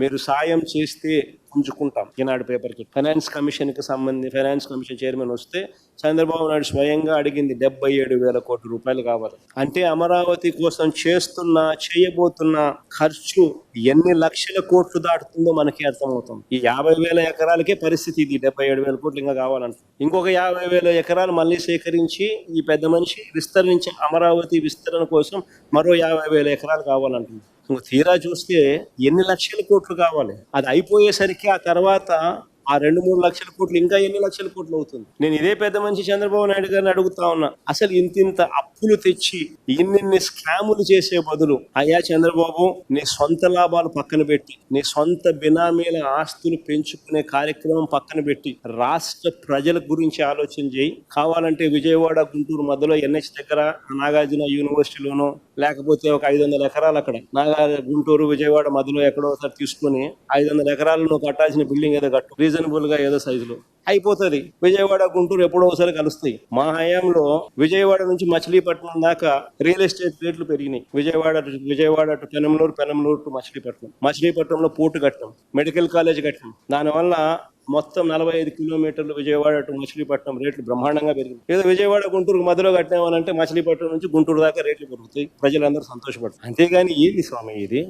మీరు సాయం చేస్తే ఉంచుకుంటాం ఈనాడు పేపర్కి. ఫైనాన్స్ కమిషన్కి సంబంధించి ఫైనాన్స్ కమిషన్ చైర్మన్ వస్తే చంద్రబాబు నాయుడు స్వయంగా అడిగింది డెబ్బై ఏడు వేల కోట్ల రూపాయలు కావాలి. అంటే అమరావతి కోసం చేస్తున్న చేయబోతున్న ఖర్చు ఎన్ని లక్షల కోట్లు దాటుతుందో మనకి అర్థమవుతుంది. ఈ యాభై వేల ఎకరాలకే పరిస్థితి ఇది. డెబ్బై ఏడు వేల కోట్లు ఇంకా కావాలంట. ఇంకొక యాభై వేల ఎకరాలు మళ్ళీ సేకరించి ఈ పెద్ద మనిషి విస్తరించి అమరావతి విస్తరణ కోసం మరో యాభై వేల ఎకరాలు కావాలంటుంది. నువ్వు తీరా చూస్తే ఎన్ని లక్షల కోట్లు కావాలి? అది అయిపోయేసరికి ఆ తర్వాత ఆ రెండు మూడు లక్షల కోట్లు ఇంకా ఎన్ని లక్షల కోట్లు అవుతుంది? నేను ఇదే పెద్ద మనిషి చంద్రబాబు నాయుడు గారిని అడుగుతా ఉన్నా అసలు ఇంత ఇంత అప్పులు తెచ్చి ఇన్నిన్ని స్కాములు చేసే బదులు అయ్యా చంద్రబాబు నీ సొంత లాభాలు పక్కన పెట్టి నీ సొంత బినామీల ఆస్తులు పెంచుకునే కార్యక్రమం పక్కన పెట్టి రాష్ట్ర ప్రజల గురించి ఆలోచన చేయి. కావాలంటే విజయవాడ గుంటూరు మధ్యలో ఎన్హెచ్ దగ్గర నాగార్జున యూనివర్సిటీలోనో లేకపోతే ఒక ఐదు వందల ఎకరాలు అక్కడ. నాగా గుంటూరు విజయవాడ మధ్యలో ఎక్కడో ఒకసారి తీసుకుని ఐదు వందల ఎకరాలు నువ్వు కట్టాల్సిన బిల్డింగ్ ఏదో కట్టు. రీజనబుల్గా ఏదో సైజులో అయిపోతుంది. విజయవాడ గుంటూరు ఎప్పుడో ఒకసారి కలుస్తాయి. మా హయాంలో విజయవాడ నుంచి మచిలీపట్నం దాకా రియల్ ఎస్టేట్ రేట్లు పెరిగినాయి. Vijayawada Vijayawada to Penamaluru Penamaluru to Machilipatnam. మచిలీపట్నంలో పోర్టు కట్టాం. మెడికల్ కాలేజ్ కట్టాం. దానివల్ల మొత్తం నలభై ఐదు కిలోమీటర్లు విజయవాడ టు మచిలీపట్నం రేట్లు బ్రహ్మాండంగా పెరిగింది. ఏదో విజయవాడ గుంటూరు మధ్యలో కట్టామనంటే మచిలీపట్నం నుంచి గుంటూరు దాకా రేట్లు పెరుగుతాయి. ప్రజలందరూ సంతోషపడతారు. అంతేగాని ఏది స్వామి ఇది?